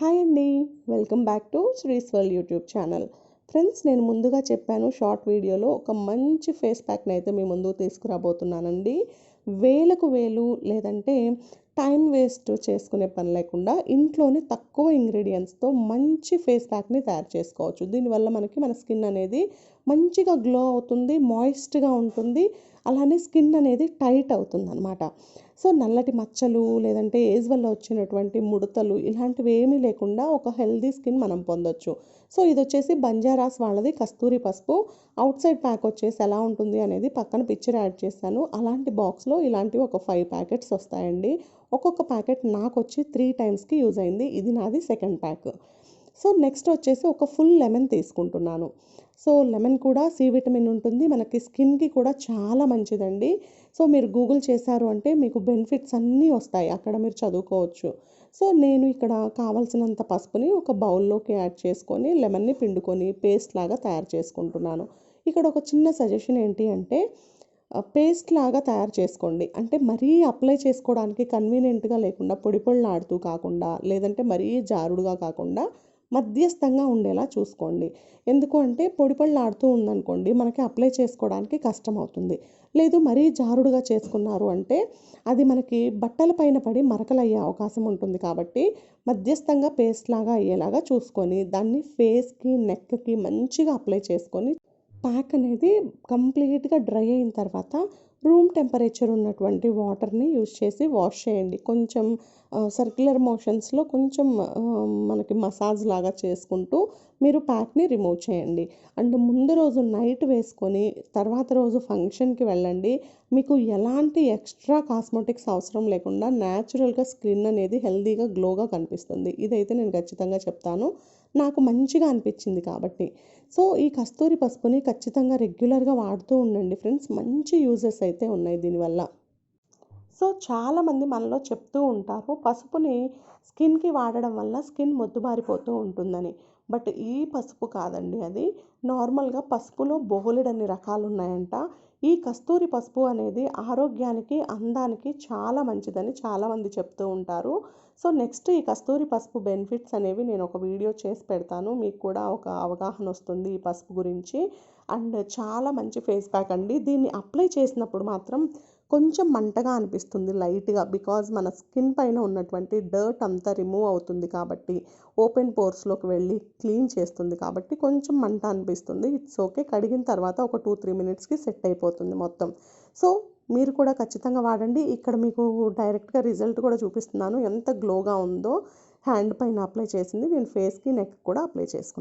Hi అండి. Welcome back to Sree's world YouTube channel. Friends నేను ముందుగా చెప్పాను షార్ట్ వీడియోలో ఒక మంచి ఫేస్ ప్యాక్ని అయితే మీ ముందుకు తీసుకురాబోతున్నానండి. వేలకు వేలు లేదంటే టైం వేస్ట్ చేసుకునే పని లేకుండా ఇంట్లోనే తక్కువ ఇంగ్రీడియంట్స్తో మంచి ఫేస్ ప్యాక్ని తయారు చేసుకోవచ్చు. దీనివల్ల మనకి మన స్కిన్ అనేది మంచిగా గ్లో అవుతుంది మాయిస్ట్గా ఉంటుంది. అలానే స్కిన్ అనేది టైట్ అవుతుంది అనమాట సో నల్లటి మచ్చలు లేదంటే ఏజ్ వల్ల వచ్చినటువంటి ముడతలు ఇలాంటివి ఏమీ లేకుండా ఒక హెల్దీ స్కిన్ మనం పొందొచ్చు. సో ఇది వచ్చేసి బంజారాస్ వాళ్ళది కస్తూరి పసుపు. అవుట్ సైడ్ ప్యాక్ వచ్చేసి ఎలా ఉంటుంది అనేది పక్కన పిక్చర్ యాడ్ చేశాను. అలాంటి బాక్స్లో ఇలాంటివి ఒక ఫైవ్ ప్యాకెట్స్ వస్తాయండి. ఒక్కొక్క ప్యాకెట్ నాకు వచ్చి త్రీ టైమ్స్కి యూజ్ అయింది. ఇది నాది సెకండ్ ప్యాక్. సో నెక్స్ట్ వచ్చేసి ఒక ఫుల్ లెమన్ తీసుకుంటున్నాను. సో లెమన్ కూడా సి విటమిన్ ఉంటుంది. మనకి స్కిన్కి కూడా చాలా మంచిదండి. సో మీరు గూగుల్ చేశారు అంటే మీకు బెనిఫిట్స్ అన్నీ వస్తాయి. అక్కడ మీరు చదువుకోవచ్చు. సో నేను ఇక్కడ కావాల్సినంత పసుపుని ఒక బౌల్లోకి యాడ్ చేసుకొని లెమన్ని పిండుకొని పేస్ట్ లాగా తయారు చేసుకుంటున్నాను. ఇక్కడ ఒక చిన్న సజెషన్ ఏంటి అంటే పేస్ట్ లాగా తయారు చేసుకోండి. అంటే మరీ అప్లై చేసుకోవడానికి కన్వీనియంట్గా లేకుండా పొడి పొళ్ళాడుతూ కాకుండా లేదంటే మరీ జారుడుగా కాకుండా మధ్యస్థంగా ఉండేలా చూసుకోండి. ఎందుకు అంటే పొడి పళ్ళాడుతూ ఉందనుకోండి మనకి అప్లై చేసుకోవడానికి కష్టం అవుతుంది లేదు మరీ జారుడుగా చేసుకున్నారు అంటే అది మనకి బట్టల పైన పడి మరకలు అయ్యే అవకాశం ఉంటుంది కాబట్టి మధ్యస్థంగా పేస్ట్ లాగా అయ్యేలాగా చూసుకొని దాన్ని ఫేస్కి నెక్కి మంచిగా అప్లై చేసుకొని ప్యాక్ అనేది కంప్లీట్గా డ్రై అయిన తర్వాత రూమ్ టెంపరేచర్ ఉన్నటువంటి వాటర్ని యూజ్ చేసి వాష్ చేయండి. కొంచెం సర్క్యులర్ మోషన్స్లో కొంచెం మనకి మసాజ్ లాగా చేసుకుంటూ మీరు ప్యాక్ని రిమూవ్ చేయండి. అండ్ ముందు రోజు నైట్ వేసుకొని తర్వాత రోజు ఫంక్షన్కి వెళ్ళండి. మీకు ఎలాంటి ఎక్స్ట్రా కాస్మెటిక్స్ అవసరం లేకుండా న్యాచురల్గా స్కిన్ అనేది హెల్తీగా గ్లోగా కనిపిస్తుంది. ఇదైతే నేను ఖచ్చితంగా చెప్తాను. నాకు మంచిగా అనిపించింది కాబట్టి. సో ఈ కస్తూరి పసుపుని ఖచ్చితంగా రెగ్యులర్గా వాడుతూ ఉండండి ఫ్రెండ్స్. మంచి యూజెస్ అయితే అయితే ఉన్నాయి దీనివల్ల. సో చాలామంది మనలో చెప్తూ ఉంటారు పసుపుని స్కిన్కి వాడడం వల్ల స్కిన్ మొద్దుబారిపోతూ ఉంటుందని. బట్ ఈ పసుపు కాదండి అది. నార్మల్గా పసుపులో బోలెడన్ని రకాలు ఉన్నాయంట ఈ కస్తూరి పసుపు అనేది ఆరోగ్యానికి అందానికి చాలా మంచిదని చాలామంది చెప్తూ ఉంటారు. సో నెక్స్ట్ ఈ కస్తూరి పసుపు బెనిఫిట్స్ అనేవి నేను ఒక వీడియో చేసి పెడతాను. మీకు కూడా ఒక అవగాహన వస్తుంది ఈ పసుపు గురించి. అండ్ చాలా మంచి ఫేస్ ప్యాక్ అండి. దీన్ని అప్లై చేసినప్పుడు మాత్రం కొంచెం మంటగా అనిపిస్తుంది లైట్గా. బికాజ్ మన స్కిన్ పైన ఉన్నటువంటి డర్ట్ అంతా రిమూవ్ అవుతుంది కాబట్టి ఓపెన్ పోర్స్లోకి వెళ్ళి క్లీన్ చేస్తుంది కాబట్టి కొంచెం మంట అనిపిస్తుంది. ఇట్స్ ఓకే కడిగిన తర్వాత ఒక టూ త్రీ మినిట్స్కి సెట్ అయిపోతుంది మొత్తం. సో మీరు కూడా ఖచ్చితంగా వాడండి. ఇక్కడ మీకు డైరెక్ట్గా రిజల్ట్ కూడా చూపిస్తున్నాను. ఎంత గ్లోగా ఉందో హ్యాండ్ పైన అప్లై చేసింది. నేను ఫేస్కి నెక్ కూడా అప్లై చేసుకున్నాను